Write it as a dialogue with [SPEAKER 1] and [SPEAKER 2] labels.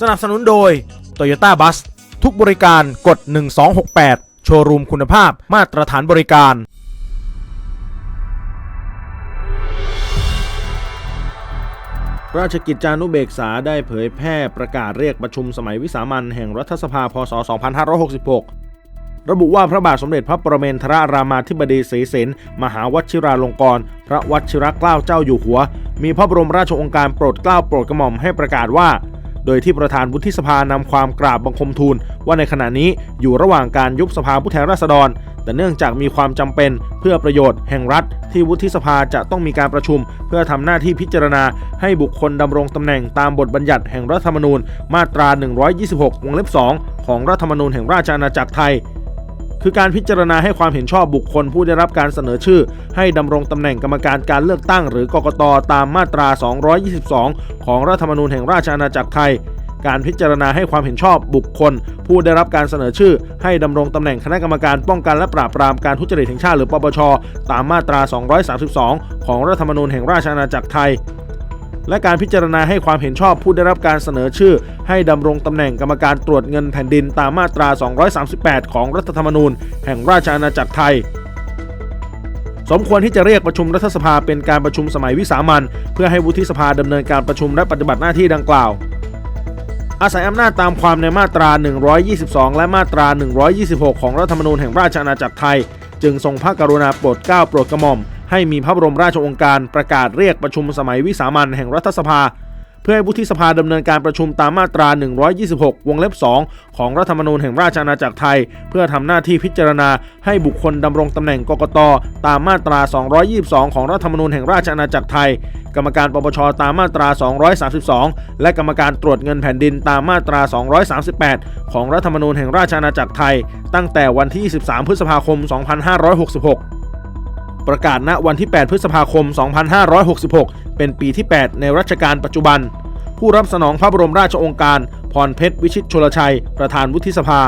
[SPEAKER 1] สนับสนุนโดย Toyota Bus ทุกบริการกด 1268 โชว์รูมคุณภาพมาตรฐานบริการ ราชกิจจานุเบกษาได้เผยแพร่ประกาศเรียกประชุมสมัยวิสามันแห่งรัฐสภาพศ 2566ระบุว่าพระบาทสมเด็จพระประเมนทรรามาธิบดีศรีเสนมหาวชิราลงกรณ์พระวชิรเกล้าเจ้าอยู่หัว มีพระบรมราชโองการโปรดเกล้าโปรดกระหม่อมให้ประกาศว่า โดยที่ประธานวุฒิสภานำความกราบบังคมทูล ว่าในขณะนี้อยู่ระหว่างการยุบสภาผู้แทนราษฎร แต่เนื่องจากมีความจำเป็นเพื่อประโยชน์แห่งรัฐ ที่วุฒิสภาจะต้องมีการประชุม เพื่อทำหน้าที่พิจารณา ให้บุคคลดำรงตำแหน่งตามบทบัญญัติแห่งรัฐธรรมนูญ มาตรา 126 วงเล็บ 2 ของรัฐธรรมนูญแห่งราชอาณาจักรไทย คือการพิจารณาให้ความเห็นชอบบุคคลผู้ได้รับการเสนอชื่อ ให้ดำรงตำแหน่งกรรมการการเลือกตั้ง หรือกกตตามมาตรา 222 ของรัฐธรรมนูญแห่งราชอาณาจักรไทย การพิจารณาให้ความเห็นชอบบุคคล ผู้ได้รับการเสนอชื่อ ให้ดำรงตำแหน่งคณะกรรมการป้องกันและปราบปรามการทุจริตแห่งชาติหรือปปช ตามมาตรา 232 ของรัฐธรรมนูญแห่งราชอาณาจักรไทย และการพิจารณาให้ความเห็นชอบผู้ได้รับการเสนอชื่อ ให้ดำรงตำแหน่งกรรมการตรวจเงินแผ่นดินตามมาตรา 238 ของรัฐธรรมนูญ แห่งราชอาณาจักรไทยสมควรที่จะเรียกประชุมรัฐสภาเป็นการประชุมสมัยวิสามันเพื่อให้วุฒิสภาดำเนินการประชุมและปฏิบัติหน้าที่ดังกล่าว อาศัยอำนาจตามความในมาตรา 122 และมาตรา 126 ของรัฐธรรมนูญแห่งราชอาณาจักรไทย จึงทรงพระกรุณาโปรดเกล้าโปรดกระหม่อม ให้มีพระบรมราชโองการประกาศเรียกประชุมสมัยวิสามันแห่งรัฐสภา เพื่อให้วุฒิสภาดำเนินการประชุมตามมาตรา 126 วงเล็บ 2 ของรัฐธรรมนูญแห่งราชอาณาจักรไทย เพื่อทำหน้าที่พิจารณาให้บุคคลดำรงตำแหน่งกกตตามมาตรา 222 ของรัฐธรรมนูญแห่งราชอาณาจักรไทย กรรมการปปชตามมาตรา 232 และกรรมการตรวจเงินแผ่นดินตามมาตรา 238 ของรัฐธรรมนูญแห่งราชอาณาจักรไทย ตั้งแต่วันที่ 23 พฤษภาคม 2566 ประกาศณวันที่ 8 พฤษภาคม 2566 เป็นปีที่ 8 ในรัชกาลปัจจุบัน ผู้รับสนองพระบรมราชโองการ พรเพชรวิชิตชลชัย ประธานวุฒิสภา